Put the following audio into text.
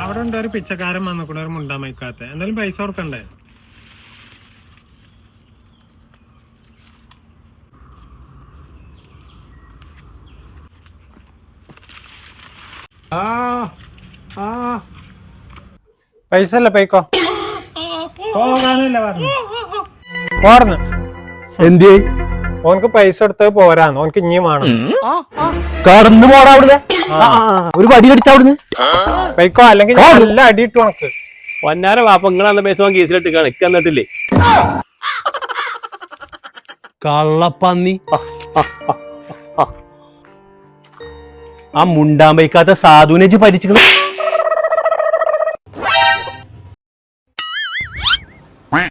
അവിടെ ഉണ്ട് ഒരു പിച്ചക്കാരൻ വന്നിക്കൂടെ ഒരു മുണ്ടാൻ വയ്ക്കാത്ത എന്തായാലും പൈസ കൊടുക്കണ്ടേ? പൈസ അല്ല പൈക്കോ? പോകാനല്ല പറഞ്ഞു? പോർന്ന്. എന്ത് ഓനക്ക് പൈസ എടുത്ത് പോരാന്ന്. ഓനക്ക് ഇനിയും വേണം. കടന്നു പോടാ അവിടുന്ന്. ആ, ഒരു വടി കടിച്ച അവിടുന്ന്. പൈക്കോ അല്ലെങ്കിൽ നല്ല അടി അടിയിട്ടു ഉണക്ക്. പൊന്നാര വാപ്പ നിങ്ങളന്ന് പൈസ കേസിലിട്ട് നിക്ക് എന്നിട്ടില്ലേ കള്ളപ്പന്നി. ആ, മുണ്ടാൻ വയ്ക്കാത്ത സാധുവിനെ ഇജ്ജ് Quack.